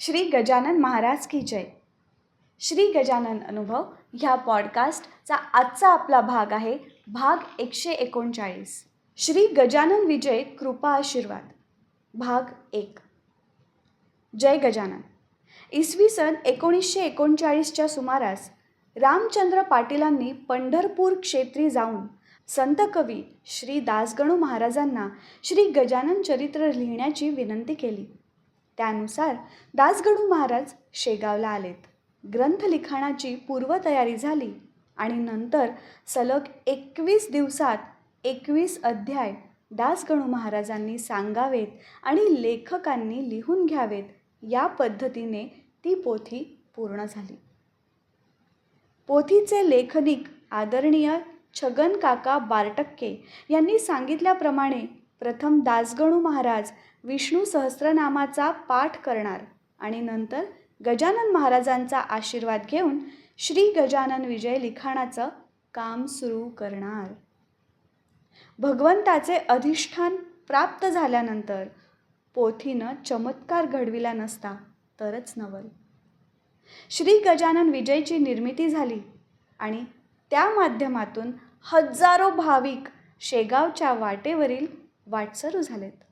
श्री गजानन महाराज की जय. श्री गजानन अनुभव ह्या पॉडकास्टचा आजचा आपला भाग आहे भाग एकशे एकोणचाळीस. श्री गजानन विजय कृपा आशीर्वाद. भाग एक. जय गजानन. इसवी सन एकोणीसशे एकोणचाळीसच्या सुमारास रामचंद्र पाटीलांनी पंढरपूर क्षेत्री जाऊन संत कवी श्री दासगणू महाराजांना श्री गजानन चरित्र लिहिण्याची विनंती केली. त्यानुसार दासगणू महाराज शेगावला आलेत. ग्रंथलिखाणाची पूर्वतयारी झाली आणि नंतर सलग एकवीस दिवसात एकवीस अध्याय दासगणू महाराजांनी सांगावेत आणि लेखकांनी लिहून घ्यावेत या पद्धतीने ती पोथी पूर्ण झाली. पोथीचे लेखनिक आदरणीय छगन काका बारटक्के यांनी सांगितल्याप्रमाणे प्रथम दासगणू महाराज विष्णू सहस्रनामाचा पाठ करणार आणि नंतर गजानन महाराजांचा आशीर्वाद घेऊन श्री गजानन विजय लिखाणाचं काम सुरू करणार. भगवंताचे अधिष्ठान प्राप्त झाल्यानंतर पोथीनं चमत्कार घडविला नसता तरच नवल. श्री गजानन विजयची निर्मिती झाली आणि त्या माध्यमातून हजारो भाविक शेगावच्या वाटेवरील वाटसरू झालेत.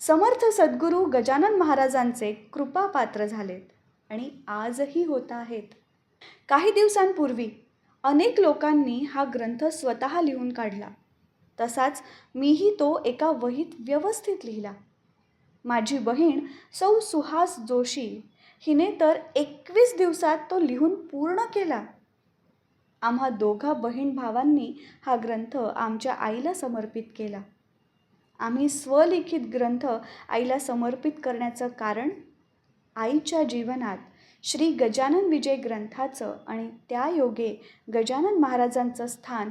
समर्थ सद्गुरू गजानन महाराजांचे कृपापात्र झालेत आणि आजही होत आहेत. काही दिवसांपूर्वी अनेक लोकांनी हा ग्रंथ स्वतः लिहून काढला. तसाच मीही तो एका वहीत व्यवस्थित लिहिला. माझी बहीण सौ सुहास जोशी हिने तर एकवीस दिवसात तो लिहून पूर्ण केला. आम्हा दोघा बहीण भावांनी हा ग्रंथ आमच्या आईला समर्पित केला. आम्ही स्वलिखित ग्रंथ आईला समर्पित करण्याचं कारण आईच्या जीवनात श्री गजानन विजय ग्रंथाचं आणि त्या योगे गजानन महाराजांचं स्थान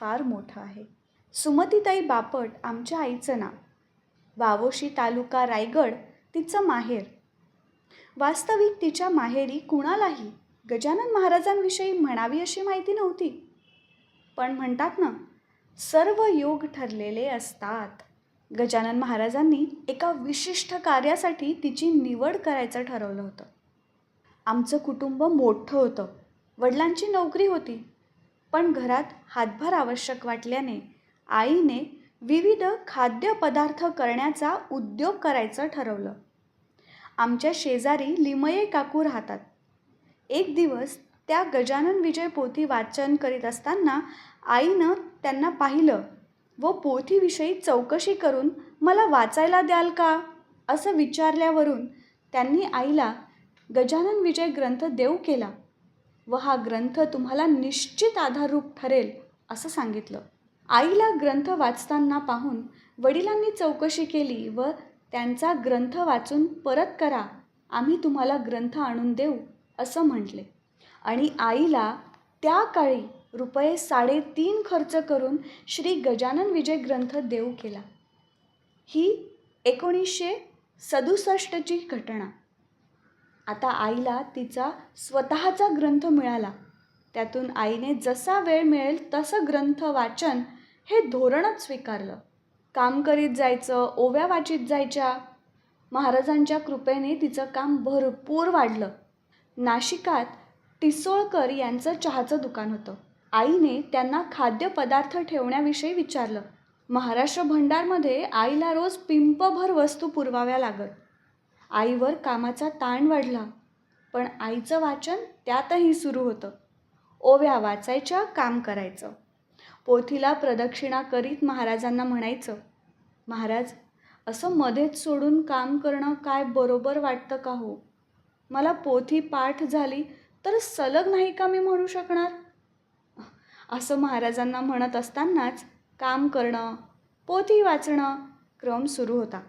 फार मोठं आहे. सुमतीताई बापट आमच्या आईचं नाव. वावोशी तालुका रायगड तिचं माहेर. वास्तविक तिच्या माहेरी कुणालाही गजानन महाराजांविषयी म्हणावी अशी माहिती नव्हती. पण म्हणतात ना सर्व योग ठरलेले असतात. गजानन महाराजांनी एका विशिष्ट कार्यासाठी तिची निवड करायचं ठरवलं होतं. आमचं कुटुंब मोठं होतं. वडिलांची नोकरी होती. पण घरात हातभार आवश्यक वाटल्याने आईने विविध खाद्यपदार्थ करण्याचा उद्योग करायचं ठरवलं. आमच्या शेजारी लिमये काकू राहतात. एक दिवस त्या गजानन विजय पोथी वाचन करीत असताना आईनं त्यांना पाहिलं व पोथीविषयी चौकशी करून मला वाचायला द्याल का? असं विचारल्यावरून त्यांनी आईला गजानन विजय ग्रंथ देऊ केला व हा ग्रंथ तुम्हाला निश्चित आधाररूप ठरेल असं सांगितलं. आईला ग्रंथ वाचताना पाहून वडिलांनी चौकशी केली व त्यांचा ग्रंथ वाचून परत करा आम्ही तुम्हाला ग्रंथ आणून देऊ असं म्हटले. आणि आईला त्या काळी रुपये साडेतीन खर्च करून श्री गजानन विजय ग्रंथ देऊ केला. ही एकोणीसशे सदुसष्टची घटना. आता आईला तिचा स्वतःचा ग्रंथ मिळाला. त्यातून आईने जसा वेळ मिळेल तसं ग्रंथ वाचन हे धोरणच स्वीकारलं. काम करीत जायचं ओव्या वाचित जायच्या. महाराजांच्या कृपेने तिचं काम भरपूर वाढलं. नाशिकात टिसोळकर यांचं चहाचं दुकान होतं. आईने त्यांना खाद्यपदार्थ ठेवण्याविषयी विचारलं. महाराष्ट्र भंडारमध्ये आईला रोज पिंपभर वस्तू पुरवाव्या लागत. आईवर कामाचा ताण वाढला. पण आईचं वाचन त्यातही सुरू होतं. ओव्या वाचायच्या काम करायचं. पोथीला प्रदक्षिणा करीत महाराजांना म्हणायचं महाराज असं मध्येच सोडून काम करणं काय बरोबर वाटतं का हो? मला पोथी पाठ झाली तर सलग नाही का मी म्हणू शकणार? असं महाराजांना म्हणत असतानाच काम करणं पोथी वाचणं क्रम सुरू होता.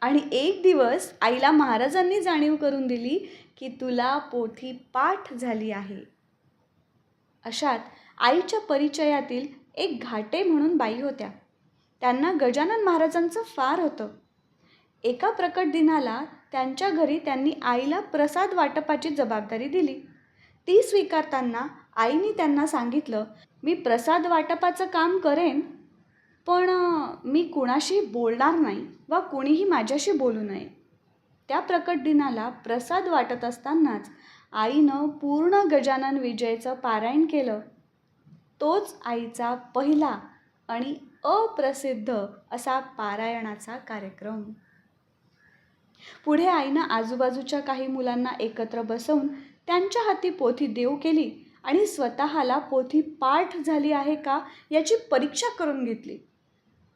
आणि एक दिवस आईला महाराजांनी जाणीव करून दिली की तुला पोथी पाठ झाली आहे. अशात आईच्या परिचयातील एक घाटे म्हणून बाई होत्या. त्यांना गजानन महाराजांचं फार होतं. एका प्रकट दिनाला त्यांच्या घरी त्यांनी आईला प्रसाद वाटपाची जबाबदारी दिली. ती स्वीकारताना आईने त्यांना सांगितलं मी प्रसाद वाटपाचं काम करेन पण मी कुणाशी बोलणार नाही वा कुणीही माझ्याशी बोलू नये. त्या प्रकट दिनाला प्रसाद वाटत असतानाच आईनं पूर्ण गजानन विजयचं पारायण केलं. तोच आईचा पहिला आणि अप्रसिद्ध असा पारायणाचा कार्यक्रम. पुढे आईनं आजूबाजूच्या काही मुलांना एकत्र बसवून त्यांच्या हाती पोथी देऊ केली. आणि स्वतःला पोथी पाठ झाली आहे का याची परीक्षा करून घेतली.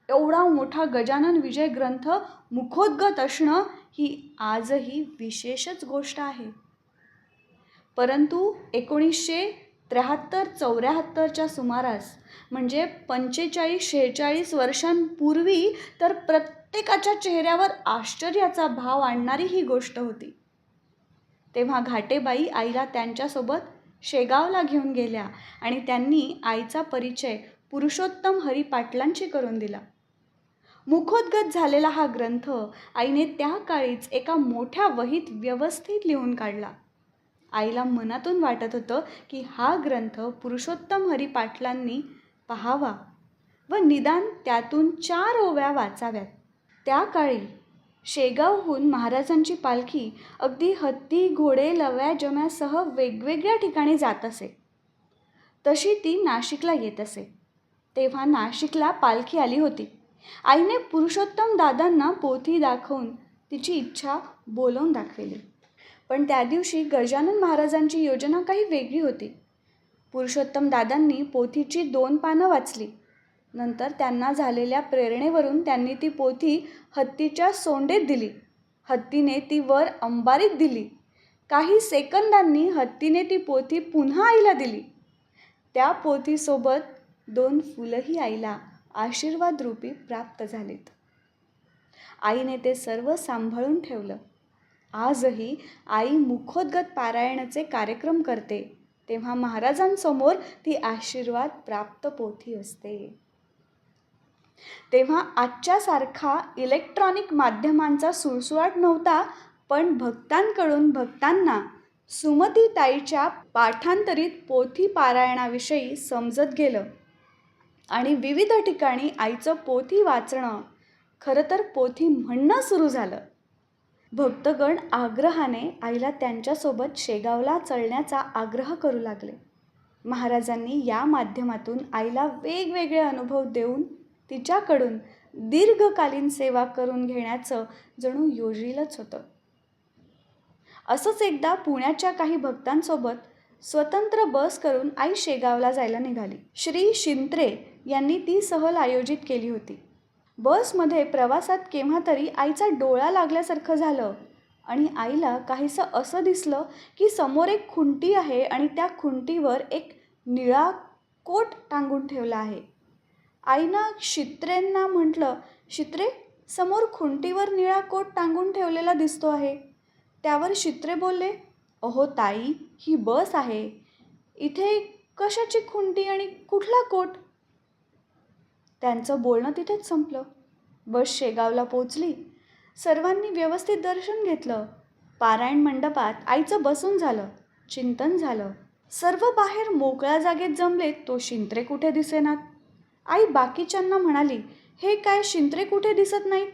एवढा मोठा गजानन विजय ग्रंथ मुखोद्गत असणं ही आजही विशेषच गोष्ट आहे. परंतु एकोणीसशे त्र्याहत्तर चौऱ्याहत्तरच्या सुमारास म्हणजे पंचेचाळीस शेहेचाळीस वर्षांपूर्वी तर प्रत्येकाच्या चेहऱ्यावर आश्चर्याचा भाव आणणारी ही गोष्ट होती. तेव्हा घाटेबाई आईला त्यांच्यासोबत शेगावला घेऊन गेल्या आणि त्यांनी आईचा परिचय पुरुषोत्तम हरी पाटलांशी करून दिला. मुखोद्गत झालेला हा ग्रंथ आईने त्या काळीच एका मोठ्या वहीत व्यवस्थित लिहून काढला. आईला मनातून वाटत होतं की हा ग्रंथ पुरुषोत्तम हरी पाटलांनी पहावा व निदान त्यातून चार ओव्या वाचाव्यात. त्या काळी शेगावहून महाराजांची पालखी अगदी हत्ती घोडे लव्या जम्यासह वेगवेगळ्या ठिकाणी जात असे. तशी ती नाशिकला येत असे. तेव्हा नाशिकला पालखी आली होती. आईने पुरुषोत्तम दादांना पोथी दाखवून तिची इच्छा बोलवून दाखविली. पण त्या दिवशी गजानन महाराजांची योजना काही वेगळी होती. पुरुषोत्तम दादांनी पोथीची दोन पानं वाचली. नंतर त्यांना झालेल्या प्रेरणेवरून त्यांनी ती पोथी हत्तीच्या सोंडेत दिली. हत्तीने ती वर अंबारीत दिली. काही सेकंदांनी हत्तीने ती पोथी पुन्हा आईला दिली. त्या पोथीसोबत दोन फुलंही आईला आशीर्वाद रूपी प्राप्त झालीत. आईने ते सर्व सांभाळून ठेवलं. आजही आई मुखोद्गत पारायणाचे कार्यक्रम करते. तेव्हा महाराजांसमोर ती आशीर्वाद प्राप्त पोथी असते. तेव्हा आजच्यासारखा इलेक्ट्रॉनिक माध्यमांचा सुळसुळाट नव्हता पण भक्तांकडून भक्तांना सुमतीताईच्या पाठांतरित पोथी पारायणाविषयी समजत गेलं. आणि विविध ठिकाणी आईचं पोथी वाचणं खरं तर पोथी म्हणणं सुरू झालं. भक्तगण आग्रहाने आईला त्यांच्यासोबत शेगावला चढण्याचा आग्रह करू लागले. महाराजांनी या माध्यमातून आईला वेगवेगळे अनुभव देऊन तिच्याकडून दीर्घकालीन सेवा करून घेण्याचं जणू योजिलंच होतं. असंच एकदा पुण्याच्या काही भक्तांसोबत स्वतंत्र बस करून आई शेगावला जायला निघाली. श्री शिंत्रे यांनी ती सहल आयोजित केली होती. बसमध्ये प्रवासात केव्हा तरी आईचा डोळा लागल्यासारखं झालं आणि आईला काहीसं असं दिसलं की समोर एक खुंटी आहे आणि त्या खुंटीवर एक निळा कोट टांगून ठेवला आहे. आईनं शित्रेंना म्हटलं शित्रे समोर खुंटीवर निळा कोट टांगून ठेवलेला दिसतो आहे. त्यावर शित्रे बोलले अहो ताई ही बस आहे. इथे कशाची खुंटी आणि कुठला कोट? त्यांचं बोलणं तिथेच संपलं. बस शेगावला पोचली सर्वांनी व्यवस्थित दर्शन घेतलं. पारायण मंडपात आईचं बसून झालं. चिंतन झालं. सर्व बाहेर मोकळ्या जागेत जमले तो शिंत्रे कुठे दिसेनात? आई बाकीच्यांना म्हणाली हे काय शिंत्रे कुठे दिसत नाहीत?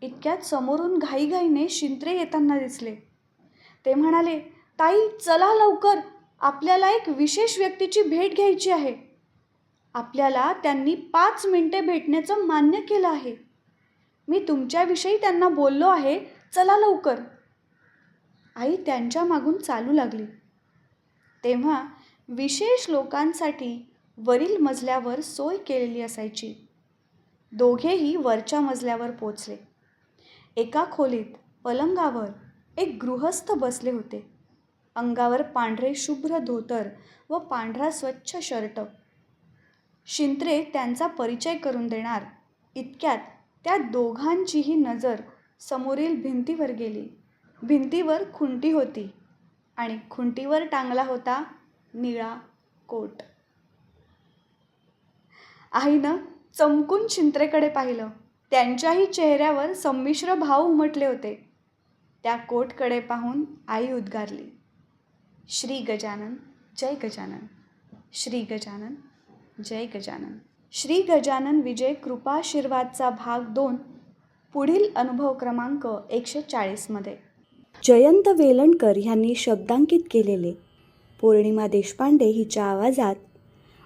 इतक्यात समोरून घाईघाईने शिंत्रे येताना दिसले. ते म्हणाले ताई चला लवकर. आपल्याला एक विशेष व्यक्तीची भेट घ्यायची आहे. आपल्याला त्यांनी पाच मिनिटे भेटण्याचं मान्य केलं आहे. मी तुमच्याविषयी त्यांना बोललो आहे. चला लवकर. आई त्यांच्या मागून चालू लागली. तेव्हा विशेष लोकांसाठी वरील मजल्यावर सोय केलेली असायची. दोघेही वरच्या मजल्यावर पोचले. एका खोलीत पलंगावर एक गृहस्थ बसले होते. अंगावर पांढरे शुभ्र धोतर व पांढरा स्वच्छ शर्ट. शिंत्रे त्यांचा परिचय करून देणार इतक्यात त्या दोघांचीही नजर समोरील भिंतीवर गेली. भिंतीवर खुंटी होती आणि खुंटीवर टांगला होता निळा कोट. आईनं चमकून चिंत्रेकडे पाहिलं. त्यांच्याही चेहऱ्यावर संमिश्र भाव उमटले होते. त्या कोटकडे पाहून आई उद्गारली. श्री गजानन जय गजानन. श्री गजानन जय गजानन. श्री गजानन विजय कृपाशीर्वादचा भाग दोन पुढील अनुभव क्रमांक एकशे चाळीसमध्ये जयंत वेलणकर ह्यांनी शब्दांकित केलेले. पौर्णिमा देशपांडे हिच्या आवाजात